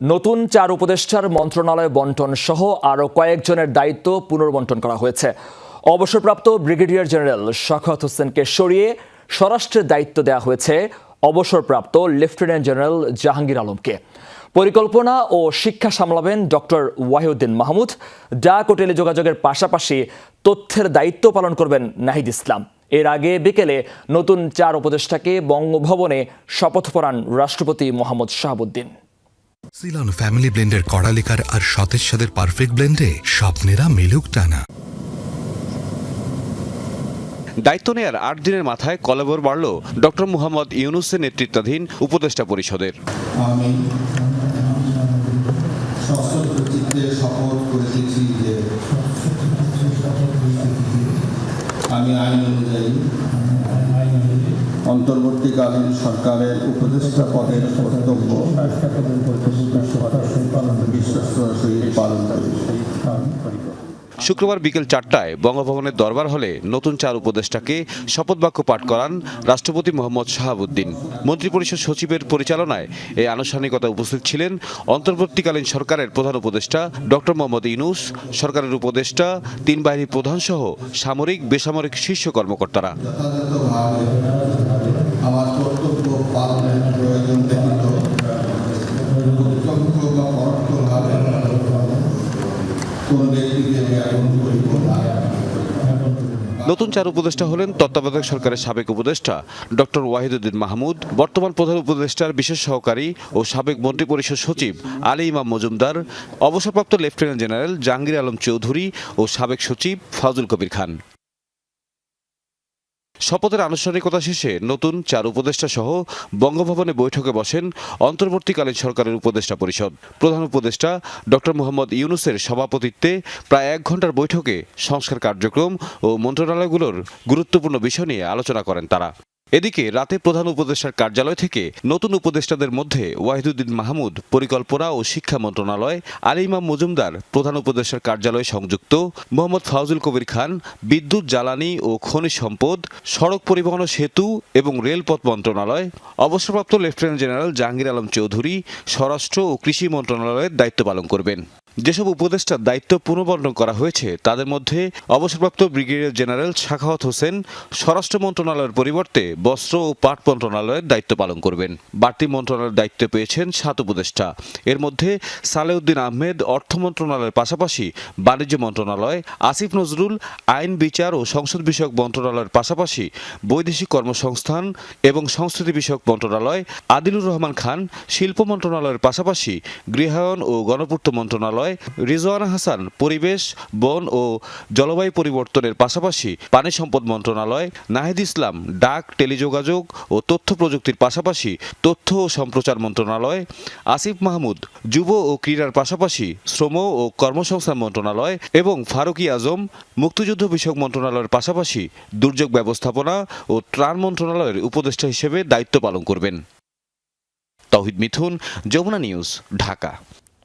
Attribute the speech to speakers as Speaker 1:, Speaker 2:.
Speaker 1: নতুন চার উপদেষ্টার মন্ত্রণালয় বন্টন সহ আরও কয়েকজনের দায়িত্ব পুনর্বন্টন করা হয়েছে। অবসরপ্রাপ্ত ব্রিগেডিয়ার জেনারেল শখাত হোসেনকে সরিয়ে স্বরাষ্ট্রের দায়িত্ব দেওয়া হয়েছে অবসরপ্রাপ্ত লেফটেন্যান্ট জেনারেল জাহাঙ্গীর আলমকে। পরিকল্পনা ও শিক্ষা সামলাবেন ডক্টর ওয়াহিউদ্দিন মাহমুদ। ডাক ও টেলিযোগাযোগের পাশাপাশি তথ্যের দায়িত্ব পালন করবেন নাহিদ ইসলাম। এর আগে বিকেলে নতুন চার উপদেষ্টাকে বঙ্গভবনে শপথ পড়ান রাষ্ট্রপতি মোহাম্মদ শাহাবুদ্দিন।
Speaker 2: সিলন ফ্যামিলি ব্লেন্ডের কড়ালিকার আর সতেজ সাদের পারফেক্ট ব্লেন্ডে স্বপ্নেরা মিলুক টানা।
Speaker 3: দায়িত্ব নেয়ার আট দিনের মাথায় কলেবর বাড়ল ডক্টর মুহাম্মদ ইউনুসের নেতৃত্বাধীন উপদেষ্টা পরিষদের।
Speaker 4: আমি শপথ করিতেছি যে আমি আইন অনুযায়ী অন্তর্বর্তীকালীন সরকারের উপদেষ্টা পদের কর্তব্য সহিত পালন
Speaker 3: শুক্রবার বিকেল চারটায় বঙ্গভবনের দরবার হলে নতুন চার উপদেষ্টাকে শপথ বাক্য পাঠ করান রাষ্ট্রপতি মোহাম্মদ শাহাবুদ্দিন। মন্ত্রিপরিষদ সচিবের পরিচালনায় এই আনুষ্ঠানিকতা উপস্থিত ছিলেন অন্তর্বর্তীকালীন সরকারের প্রধান উপদেষ্টা ডক্টর মোহাম্মদ ইনুস সরকারের উপদেষ্টা তিন বাহিনীর প্রধান সহ সামরিক বেসামরিক শীর্ষ কর্মকর্তারা।
Speaker 4: আমার কর্তব্য পালনের প্রয়োজন ব্যতীত প্রত্যক্ষ বা পরোক্ষভাবে কোন ব্যক্তিকে জ্ঞাপন করিব না।
Speaker 3: নতুন চার উপদেষ্টা হলেন তত্ত্বাবধায়ক সরকারের সাবেক উপদেষ্টা ডক্টর ওয়াহিদুদ্দিন মাহমুদ, বর্তমান প্রধান উপদেষ্টার বিশেষ সহকারী ও সাবেক মন্ত্রিপরিষদ সচিব আলী ইমাম মজুমদার, অবসরপ্রাপ্ত লেফটেন্যান্ট জেনারেল জাহাঙ্গীর আলম চৌধুরী ও সাবেক সচিব ফাজুল কবির খান। শপথের আনুষ্ঠানিকতা শেষে নতুন চার উপদেষ্টা সহ বঙ্গভবনে বৈঠকে বসেন অন্তর্বর্তীকালীন সরকারের উপদেষ্টা পরিষদ। প্রধান উপদেষ্টা ডক্টর মোহাম্মদ ইউনুসের সভাপতিত্বে প্রায় এক ঘণ্টার বৈঠকে সংস্কার কার্যক্রম ও মন্ত্রণালয়গুলোর গুরুত্বপূর্ণ বিষয় নিয়ে আলোচনা করেন তারা। এদিকে রাতে প্রধান উপদেষ্টার কার্যালয় থেকে নতুন উপদেষ্টাদের মধ্যে ওয়াহিদুদ্দিন মাহমুদ, পরিকল্পনা ও শিক্ষা মন্ত্রণালয় আলী ইমাম মজুমদার, প্রধান উপদেষ্টার কার্যালয় সংযুক্ত, মোহাম্মদ ফাউজুল কবির খান, বিদ্যুৎ, জ্বালানি ও খনিজ সম্পদ, সড়ক পরিবহন সেতু এবং রেলপথ মন্ত্রণালয়, অবসরপ্রাপ্ত লেফটেন্যান্ট জেনারেল জাহাঙ্গীর আলম চৌধুরী, স্বরাষ্ট্র ও কৃষি মন্ত্রণালয়ের দায়িত্ব পালন করবেন। যেসব উপদেষ্টার দায়িত্ব পুনর্বন্টন করা হয়েছে, তাদের মধ্যে অবসরপ্রাপ্ত ব্রিগেডিয়ার জেনারেল শাখাওয়াত হোসেন স্বরাষ্ট্র মন্ত্রণালয়ের পরিবর্তে বস্ত্র ও পাট মন্ত্রণালয়ের দায়িত্ব পালন করবেন। বাড়তি মন্ত্রণালয়ের দায়িত্ব পেয়েছেন সাত উপদেষ্টা। এর মধ্যে সালেউদ্দিন আহমেদ অর্থ মন্ত্রণালয়ের পাশাপাশি বাণিজ্য মন্ত্রণালয়, আসিফ নজরুল আইন বিচার ও সংসদ বিষয়ক মন্ত্রণালয়ের পাশাপাশি বৈদেশিক কর্মসংস্থান এবং সংস্কৃতি বিষয়ক মন্ত্রণালয় আদিলুর রহমান খান শিল্প মন্ত্রণালয়ের পাশাপাশি গৃহায়ন ও গণপূর্ত মন্ত্রণালয় রিজওয়ানা হাসান, পরিবেশ, বন ও জলবায়ু পরিবর্তনের পাশাপাশি পানি সম্পদ মন্ত্রণালয়, নাহিদ ইসলাম, ডাক, টেলিযোগাযোগ ও তথ্য প্রযুক্তির পাশাপাশি তথ্য ও সম্প্রচার মন্ত্রণালয়, আসিফ মাহমুদ, যুব ও ক্রীড়ার পাশাপাশি শ্রম ও কর্মসংস্থান মন্ত্রণালয় এবং ফারুকি আজম, মুক্তিযুদ্ধ বিষয়ক মন্ত্রণালয়ের পাশাপাশি দুর্যোগ ব্যবস্থাপনা ও ত্রাণ মন্ত্রণালয়ের উপদেষ্টা হিসেবে দায়িত্ব পালন করবেন। তৌহিদ মিথুন, যমুনা নিউজ, ঢাকা।